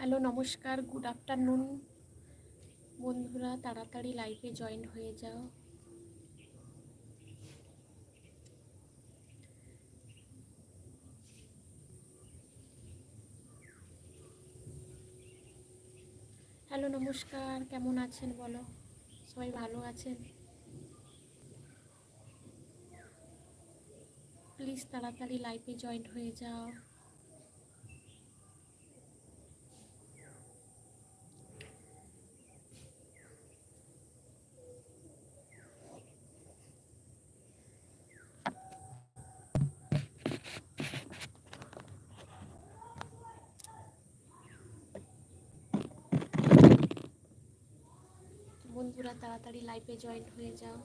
Hello, নমস্কার, good afternoon. বন্ধুরা, তাড়াতাড়ি লাইভে জয়েন হয়ে যাও। হ্যালো, নমস্কার, কেমন আছেন বলো? সবাই ভালো আছেন? প্লিজ তাড়াতাড়ি লাইভে জয়েন হয়ে যাও বন্ধুরা তাড়াতাড়ি লাইফে জয়েন হয়ে যাও।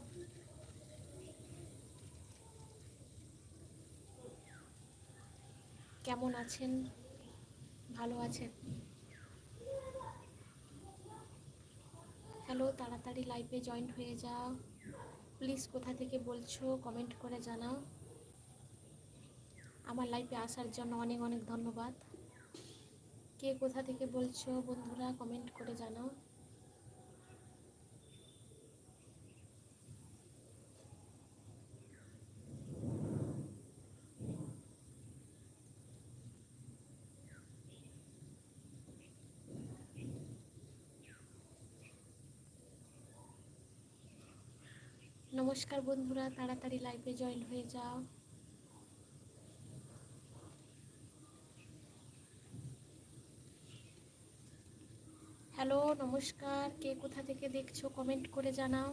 কেমন আছেন? ভালো আছেন? হ্যালো তাড়াতাড়ি লাইফে জয়েন হয়ে যাও। প্লিজ কোথা থেকে বলছো কমেন্ট করে জানাও। আমার লাইফে আসার জন্য অনেক অনেক ধন্যবাদ। কে কোথা থেকে বলছো বন্ধুরা কমেন্ট করে জানাও। নমস্কার বন্ধুরা, তাড়াতাড়ি লাইভে জয়েন হয়ে যাও। হ্যালো নমস্কার, কে কোথা থেকে দেখছ কমেন্ট করে জানাও।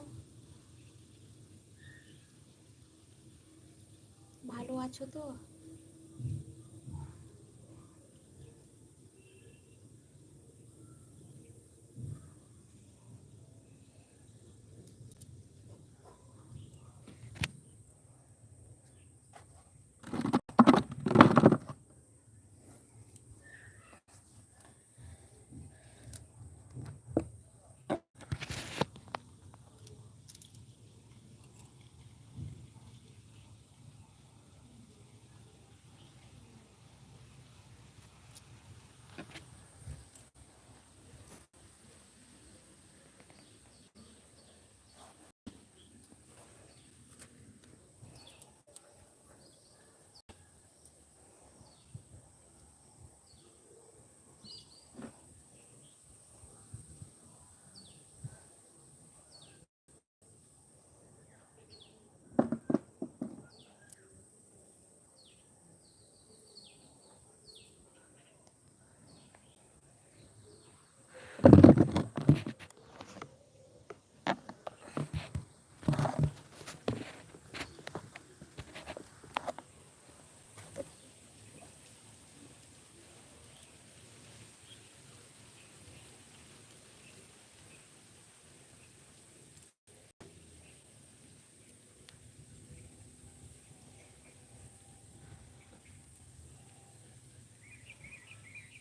ভালো আছো তো?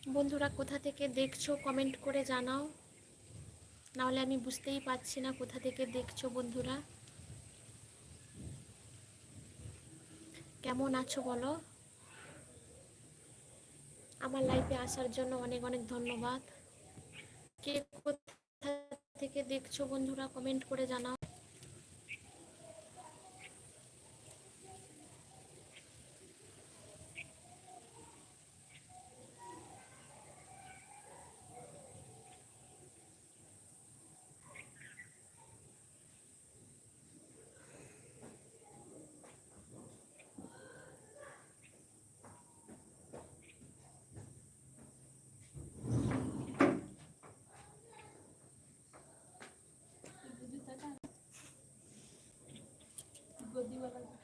বন্ধুরা, কোথা থেকে দেখছ কমেন্ট করে জানাও। নাহলে আমি বুঝতেই পারছি না কোথা থেকে দেখছ বন্ধুরা। কেমন আছো বলো? আমার লাইফে আসার জন্য অনেক অনেক ধন্যবাদ। কে কোথা থেকে দেখছ বন্ধুরা কমেন্ট করে জানাও। Lula vai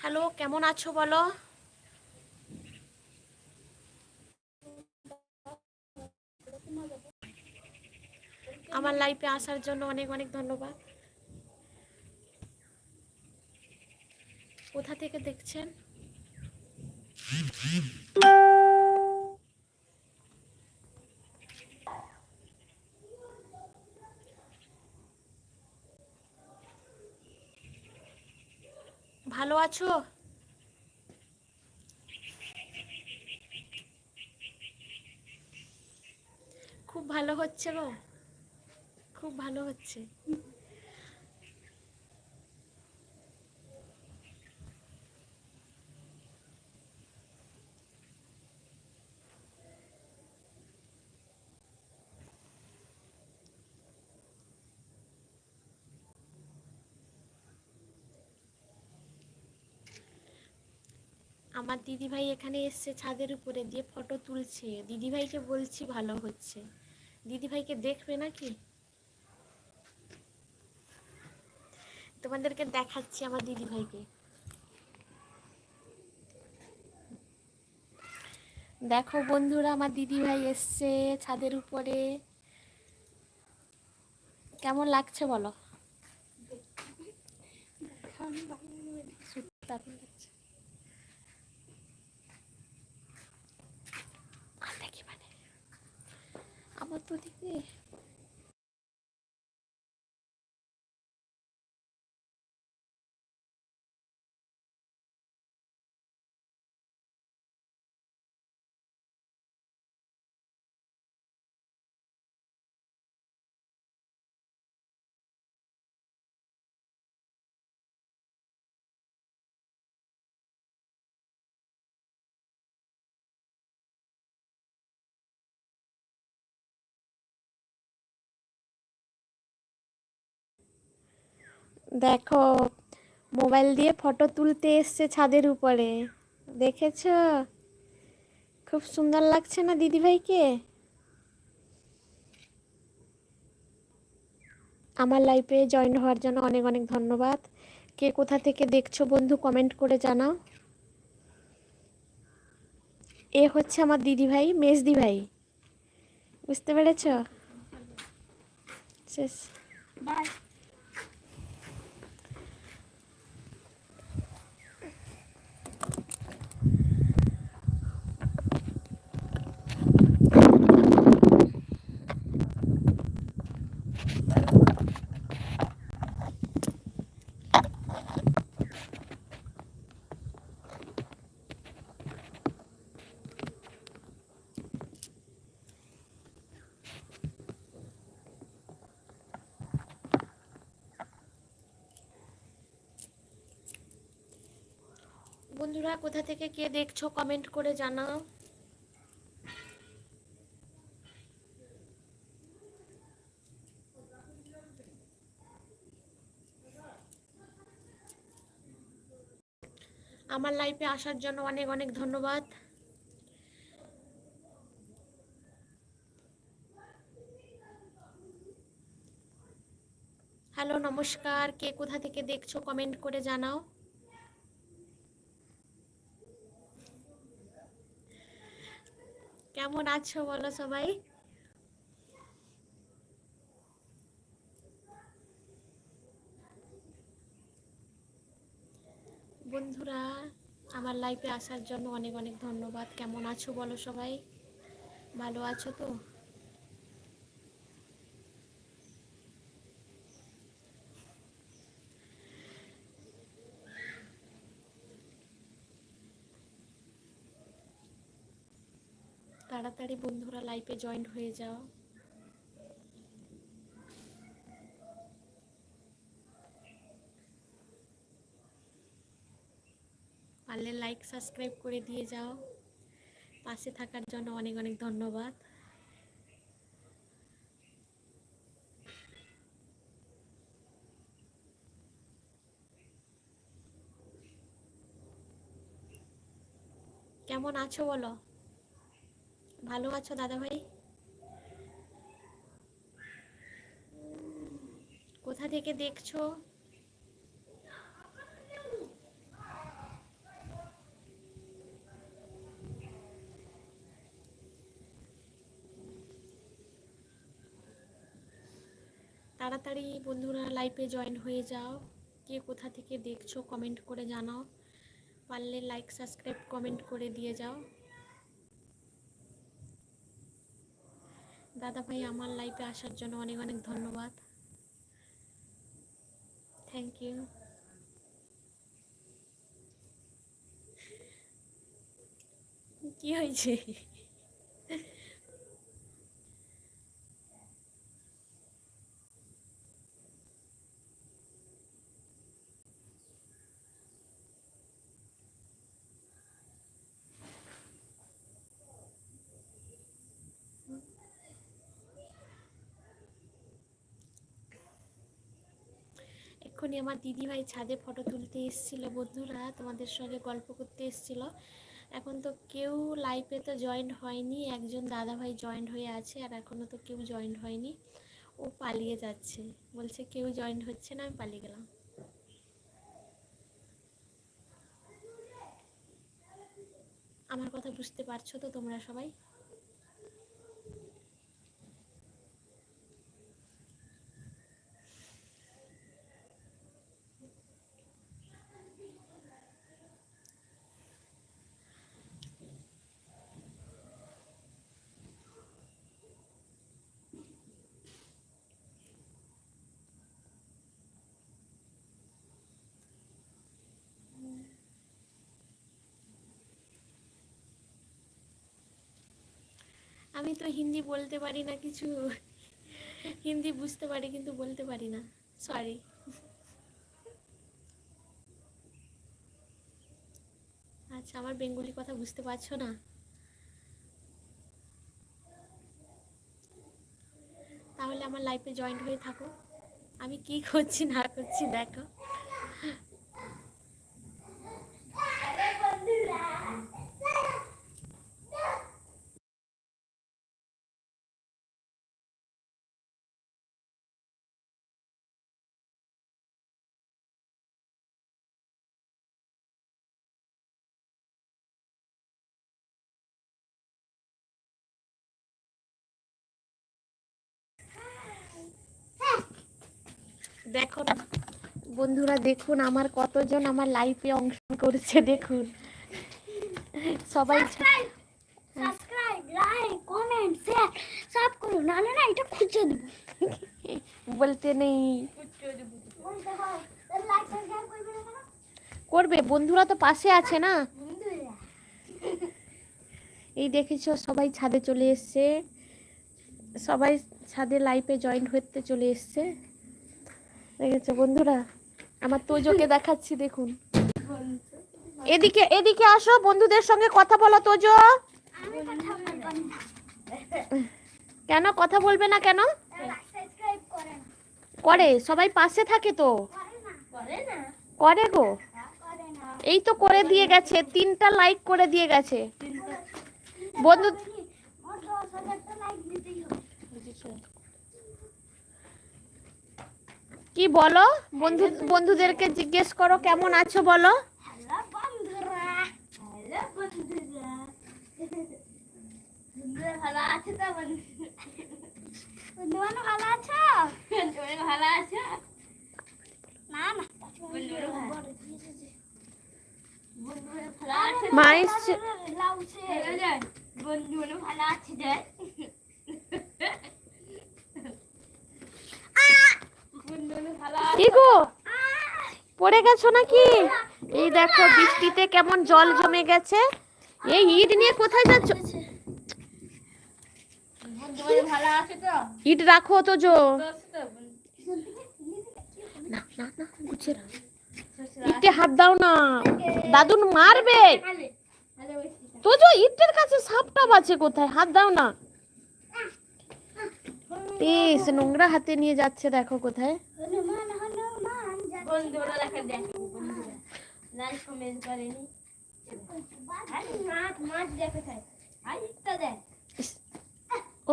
হ্যালো কেমন আছো বলো? আমার লাইফে আসার জন্য অনেক অনেক ধন্যবাদ। কোথা থেকে দেখছেন? ভালো আছো? খুব ভালো হচ্ছে গো। খুব ভালো হচ্ছে। আমার দিদিভাই এখানে এসছে ছাদের উপরে দিয়ে ফটো তুলছে। দিদিভাইকে বলছি ভালো হচ্ছে। দিদিভাইকে দেখবে নাকি? তোমাদেরকে দেখাচ্ছি আমার দিদিভাইকে। দেখো বন্ধুরা, আমার দিদিভাই এসছে ছাদের উপরে। কেমন লাগছে বলো দারুণ লাগছে আর দেখি মানে আমার তো দিদি দেখো, মোবাইল দিয়ে ফটো তুলতে এসছে ছাদের উপরে। দেখেছ? খুব সুন্দর লাগছে না দিদিভাইকে? আমার লাইফে জয়েন হওয়ার জন্য অনেক অনেক ধন্যবাদ। কে কোথা থেকে দেখছ বন্ধু কমেন্ট করে জানাও। এ হচ্ছে আমার দিদিভাই মেজদি ভাই বুঝতে পেরেছ? শেষ। বাই বন্ধুরা, কোথা থেকে কে দেখছ কমেন্ট করে জানাও। আমার লাইফে আসার জন্য অনেক অনেক ধন্যবাদ। হ্যালো নমস্কার। কে কোথা থেকে দেখছ কমেন্ট করে জানাও। কেমন আছো বলো সবাই? বন্ধুরা, আমার লাইফে আসার জন্য অনেক অনেক ধন্যবাদ। কেমন আছো বলো সবাই? ভালো আছো তো? তাড়াতাড়ি বন্ধুরা লাইফে জয়েন হয়ে যাও। পারলে লাইক সাবস্ক্রাইব করে দিয়ে যাও। পাশে থাকার জন্য অনেক অনেক ধন্যবাদ। কেমন আছো বলো? ভালো আছো দাদা ভাই কোথা থেকে দেখছ? তাড়াতাড়ি বন্ধুরা লাইফে জয়েন হয়ে যাও। কে কোথা থেকে দেখছ কমেন্ট করে জানাও। পারলে লাইক সাবস্ক্রাইব কমেন্ট করে দিয়ে যাও। দাদা ভাই আমার লাইফে আসার জন্য অনেক অনেক ধন্যবাদ। থ্যাংক ইউ কি হয়েছে? এক্ষুনি আমার দিদিভাই ছাদে ফটো তুলতে এসেছিল, বন্ধুরা তোমাদের সঙ্গে গল্প করতে এসেছিল। এখন তো কেউ লাইফে তো জয়েন্ট হয়নি, একজন দাদাভাই জয়েন্ট হয়ে আছে আর এখনও তো কেউ জয়েন্ট হয়নি। ও পালিয়ে যাচ্ছে, বলছে কেউ জয়েন্ট হচ্ছে না, আমি পালিয়ে গেলাম। আমার কথা বুঝতে পারছ তো তোমরা সবাই? আমি তো হিন্দি বলতে পারি না, কিছু হিন্দি বুঝতে পারি কিন্তু বলতে পারি না। সরি আচ্ছা আমার বেঙ্গলি কথা বুঝতে পারছ না? তাহলে আমার লাইফে জয়েন্ট হয়ে থাকো। আমি কি করছি না করছি, দেখো। দেখো বন্ধুরা দেখুন আমার কতজন আমার লাইফে অংশ করেছে দেখুন। সবাই ছা- সাবস্ক্রাইব লাইক কমেন্ট শেয়ার সব করো নাহলে না এটা খুঁজে দেবো। বলতে নেই। করবে বন্ধুরা তো পাশে আছে না। এই দেখেছ সবাই ছাদে চলে এসছে। সবাই ছাদে লাইফে জয়েন্ট হতে চলে এসছে। দেখেছ বন্ধুরা। আমার তোজোকে দেখাচ্ছি, দেখুন। এদিকে এদিকে আসো, বন্ধুদের সঙ্গে কথা বলো, তোজো। কেন? কথা বলবে না কেন? করে, সবাই পাশে থাকে তো। করে গো। এই তো করে দিয়ে গেছে, তিনটা লাইক করে দিয়ে গেছে। বন্ধু কি বলো? বন্ধু বন্ধুদেরকে জিজ্ঞেস করো কেমন আছো বলো? হ্যালো বন্ধুরা। হ্যালো বন্ধুরা। বন্ধুরা ভালো আছে তো বন্ধুরা ভালো আছো বন্ধুরা ভালো আছো না না বন্ধুরা ভালো বন্ধুরা ভালো আছে মা এসছে লাউছে বন্ধুরা ভালো আছে যে বন্ধুরা ভালো কি পড়ে গেছো নাকি? এই দেখো, বৃষ্টিতে কেমন জল জমে গেছে। এই ইট নিয়ে কোথায় যাচ্ছ? আছে ইট রাখো তো, জো। ইটে হাত দাও না। দাদুন মারবে। তো, জো, ইটের কাছে সাপটা বাঁচে কোথায়? হাত দাও না। ইস নোংরা হাতে নিয়ে যাচ্ছে দেখো কোথায়। বন্ধুরা। দেখা দেখো। বন্ধুরা লাইক কমেন্ট করেনি আরে মাছ মাছ দেখে থাকে আর একটা দেখ ইস,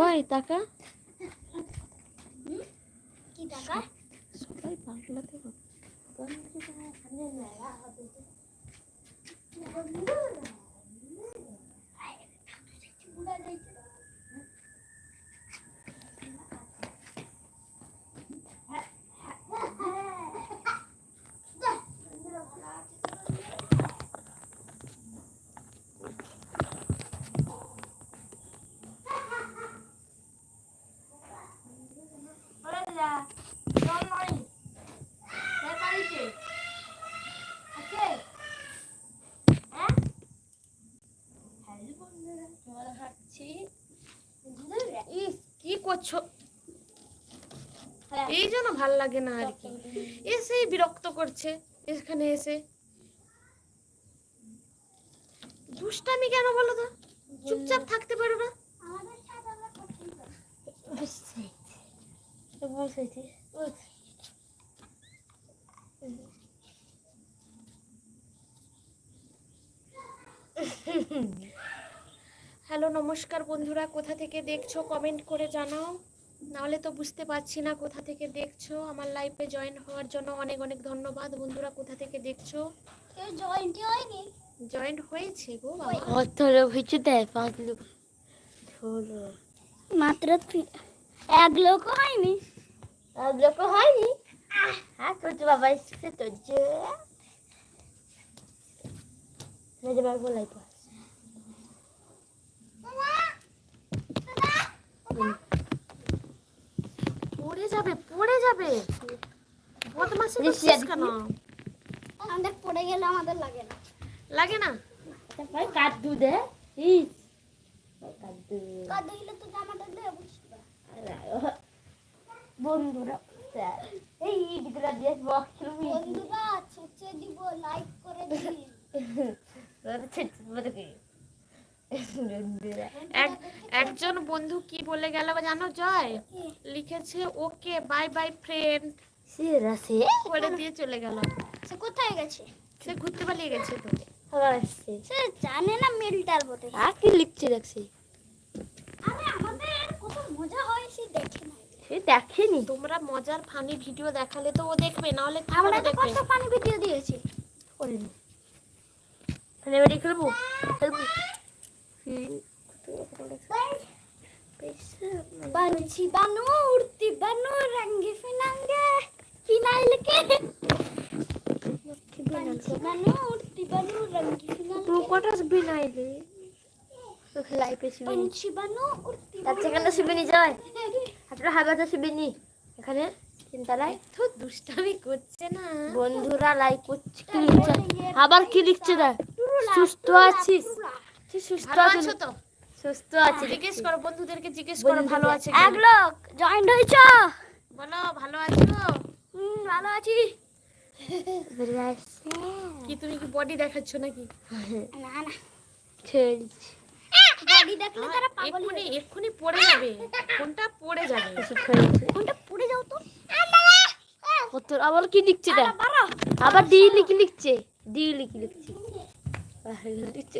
ওই টাকা কি টাকা সবাই বাংলাতে বলে। এই জন্য ভালো লাগে না আর কি। এসেই বিরক্ত করছে, এখানে এসে। দুষ্টামি কেন বলো তো? চুপচাপ থাকতে পারো না। হ্যালো, নমস্কার বন্ধুরা, কোথা থেকে দেখছ? কমেন্ট করে জানাও। নাহলে তো বুঝতে পারছি না কোথা থেকে দেখছ। আমার লাইফে জয়েন হওয়ার জন্য অনেক অনেক ধন্যবাদ। বন্ধুরা কোথা থেকে দেখছ? কেউ জয়েন্টই হয়নি? জয়েন্ট হয়েছে গো বাবা। কত লোক হয়েছে দেয় পাঁচ লোক। ষোলো মাত্র এক লোক হয়নি। এক লোক হয়নি? হ্যাঁ তোর বাবা এসছে তোর যে। মেজে বার বলাই তো পড়ে যাবে পড়ে যাবে। বদমাশি করছিস কেন? আমাদের পড়ে গেলে আমাদের লাগে না। লাগে না? তারপরে কাদ্দু দে ইস। কাদ্দু কাদা দিলে তো জামাটা বুঝতে বন্ধুরা এই ভিতরে দিয়ে বক্স খেলবি বন্ধুরা ছেঁচে দিব লাইক করে দিন। একজন বন্ধু কি বলে গেল জানো জয়? লিখেছে ওকে বাই বাই ফ্রেন্ড করে দিয়ে চলে গেল। সে কোথায় গেছে? সে ঘুরতে পালিয়ে গেছে তো। সে জানে না মেলটার আর কি লিখছে দেখছি আরে আমাদের কত মজা হয় সে দেখে না সে দেখেনি। তোমরা মজার ফানি ভিডিও দেখালে তো ও দেখবে না হলে আমরা তো কত পানি ভিডিও দিয়েছি। করিনি। মানে এবারে খেলব খেলব Banci Banur, di Banur, angge finangge, finale ke? Banci Banur, di Banur, angge finale. Bro, what has been idle? Life এসে বানছি বানো আচ্ছা কেন শিবিনি যায় আপনারা হাবাতে শিবিনি এখানে চিন্তালাই তো দুষ্টামি করছে না বন্ধুরা লাইক করছে কি লিখছে আবার কি লিখছে দেখ সুস্থ আছিস সুস্থ আছো তো? সুস্থ আছিস জিজ্ঞেস করো বন্ধুদেরকে জিজ্ঞেস করো ভালো আছে এক লোক জয়েন্ট হয়েছে? বলো ভালো আছো? হুম ভালো আছি। কি তুমি কি বডি দেখাচ্ছ নাকি? না না। ছেড়েছি। বডি দেখলে তারা পাগল এক্ষুনি এক্ষুনি পড়ে যাবে। কোনটা পড়ে যাবে। কোনটা পড়ে যাও তো। কত আবার কি লিখছে আবার ডি লিখি লিখছে। ডি লিখি লিখছে। লিখছে।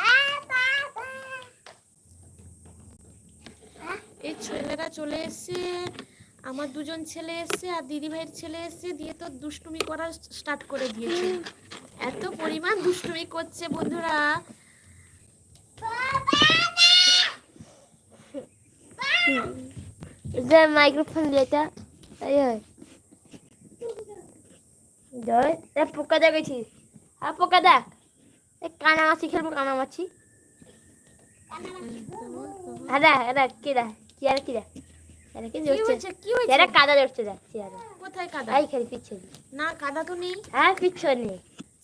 এই ছেলেরা চলে এসছে আমার দুজন ছেলে এসছে আর দিদি ভাইয়ের ছেলে এসছে দিয়ে তো দুষ্টুমি করা স্টার্ট করে দিয়েছে। এত পরিমাণ দুষ্টুমি করছে বন্ধুরা। যে মাইক্রোফোন দিয়েটা এই হয়। জয় পোকা দেখেছি আর পোকা দেখ। কানামাছি খেলব কানামাছি। হ্যাঁ দেখ দেখ কি দেখ? চেয়ারে কি দেখ? চেয়ারে কি কি ধরছে হয়েছে? কি হয়েছে? চেয়ারে কাদা ধরছে দেখ চেয়ারে কোথায় কাদা? এই খেলি পিছনে না কাদা তো নেই। হ্যাঁ পিছনে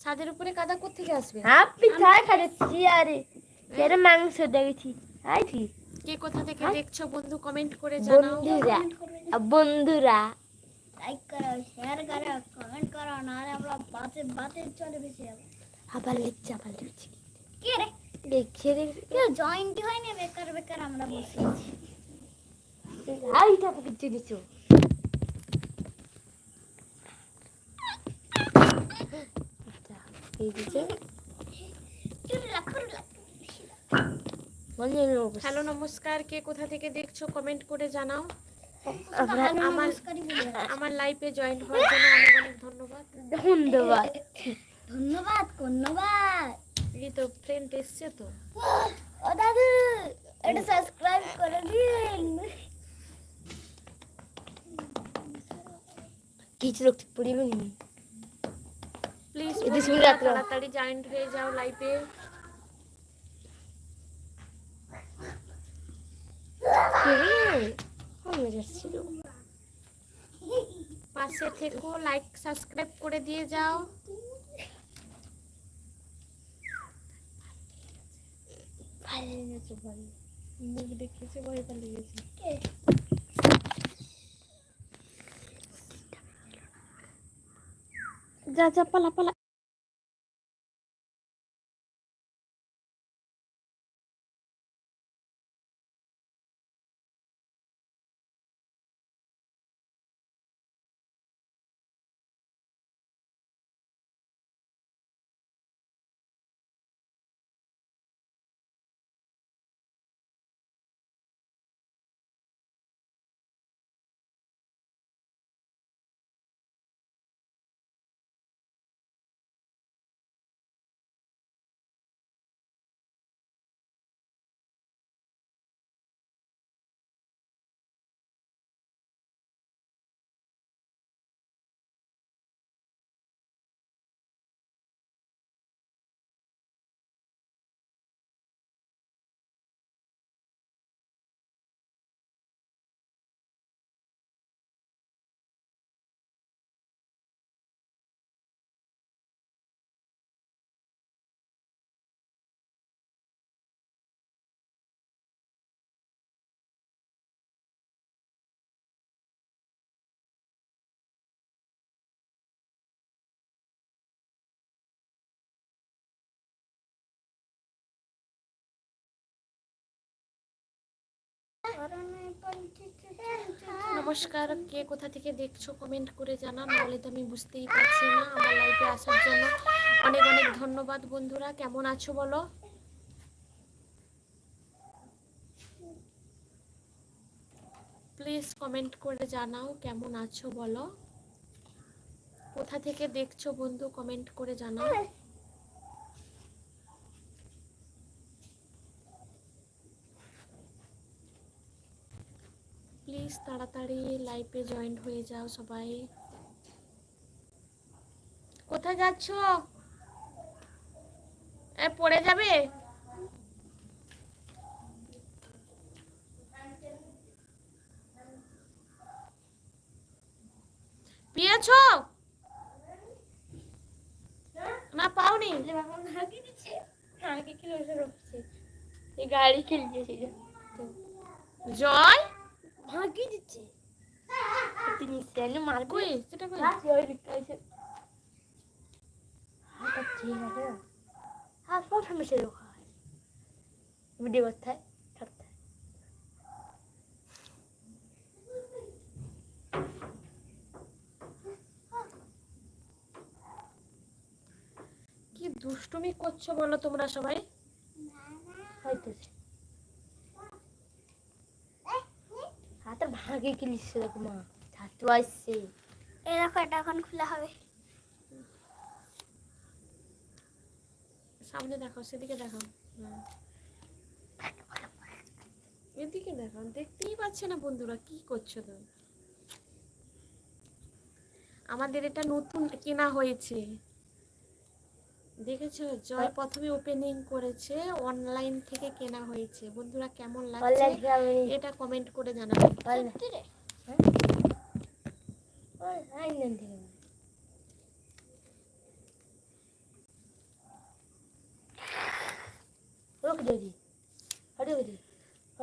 ছাদের উপরে কাদা কোথেকে আসবে? হ্যাঁ পিছনে খালি চেয়ারে চেয়ারে মাংস দেখেছি। আই ঠিক কে কোথা থেকে? দেখছ বন্ধু? কমেন্ট করে জানাও। বন্ধুরা। বন্ধুরা লাইক করো শেয়ার করো কমেন্ট করো না হলে আমরা বাতে বাতে চলে বেশি যাব। আবার লিখছে আবার লিখছে কি রে? লিখছে রে হয়নি? বেকার বেকার আমরা বসে আছি। আইটা পকে চিনিছো এই মানে হ্যালো নমস্কার। কে কোথা থেকে দেখছ কমেন্ট করে জানাও। আমার। আমার লাইফে জয়েন হওয়ার জন্য অনেক অনেক ধন্যবাদ। ধন্যবাদ। ধন্যবাদ ধন্যবাদ এই তো ফ্রেন্ড এসছে তো। ও দাদু এটা সাবস্ক্রাইব করে দিন হ্যাঁ। কিছু লোক পড়িবে নি? প্লিজ তাড়াতাড়ি জয়েন্ট হয়ে যাও লাইভে ছিল পাশে থেকো লাইক সাবস্ক্রাইব করে দিয়ে যাও। দেখেছে ভয় পালিয়ে গেছে। যা যা পালা পালা নমস্কার, কে কোথা থেকে দেখছ কমেন্ট করে জানাও, নাহলে তো আমি বুঝতেই পারছি না আমার লাইভে আসার জন্য। অনেক অনেক ধন্যবাদ বন্ধুরা, কেমন আছো বলো? প্লিজ কমেন্ট করে জানাও, কেমন আছো বলো? কোথা থেকে দেখছ বন্ধু কমেন্ট করে জানাও। প্লিজ তাড়াতাড়ি লাইভে জয়েন হয়ে যাও সবাই। কোথায় যাচ্ছ? এ পড়ে যাবে? পেয়েছ? না পাওনি। গাড়ি খেলছে জয়? ভাগি দিচ্ছে তিনি স্ট্যান্ডে মার কই? সেটা কই? ওই দিকটা এসে হাতটা ঠিক আছে না? হাত পা ঠান্ডা সে রোখা হয় ভিডিও করতে হয় হয়। কি দুষ্টুমি করছ বলো তোমরা সবাই? হয়তো কিলিচ্ছে দেখো মা? ছাত্র আসছে। এই দেখো এটা এখন খোলা হবে। সামনে দেখো সেদিকে দেখো। এদিকে দেখো দেখতেই পাচ্ছে না বন্ধুরা কি করছ তুমি? আমাদের এটা নতুন কেনা হয়েছে। দেখেছ? জয় প্রথমে ওপেনিং করেছে অনলাইন থেকে কেনা হয়েছে। বন্ধুরা কেমন লাগছে? এটা কমেন্ট করে জানাবে।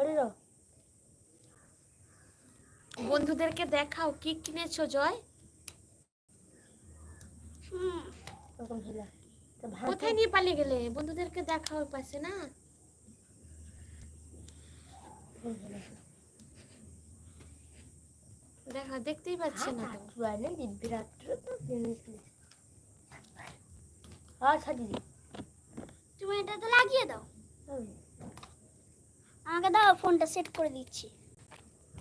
র? বন্ধুদেরকে দেখাও কি কিনেছো জয়? হুম কোথায় নিয়ে পালিয়ে গেলে? বন্ধুদেরকে দেখাও ওই পাশে না? দেখা দেখতেই পাচ্ছে না তো। মানে দিব্যি রাত্রে তো জিনিস আর সাজি তুমি এটা তো লাগিয়ে দাও। আমাকে দাও ফোনটা সেট করে দিচ্ছি।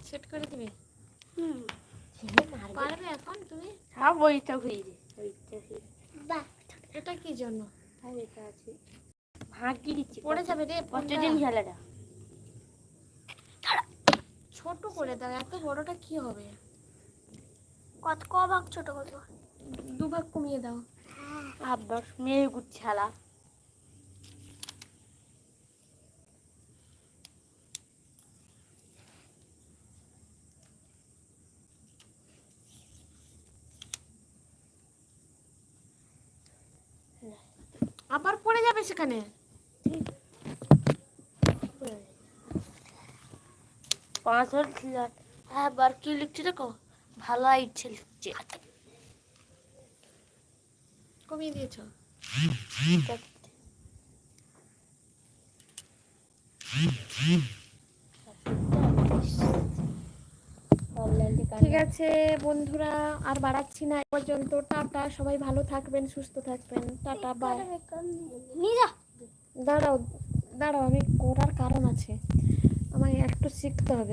সেট করে দিবে? হুম। পারবে এখন তুমি? ঘুরিয়ে দে ওইটা ঘুরিয়ে বাহ। এটা কি জন্য? আর এটা আছে। ভাগি দিচ্ছি পড়ে যাবে রে। কতদিন খেলাটা ছোট করে দাও এত বড়টা কি হবে? কত ক ভাগ ছোট কত? দুভাগ কমিয়ে দাও। আবার মেয়ে গুচ্ছালা আবার পড়ে যাবে সেখানে? পাঁচ ছিল আবার কি লিখছে দেখো। ভালো ইচ্ছে লিখছে। কমিয়ে দিয়েছ? ঠিক আছে বন্ধুরা আর বাড়াচ্ছি না পর্যন্ত। টাটা সবাই ভালো থাকবেন সুস্থ থাকবেন। টাটা বাই দাঁড়াও দাঁড়াও আমি করার কারণ আছে। আমাকে একটু শিখতে হবে।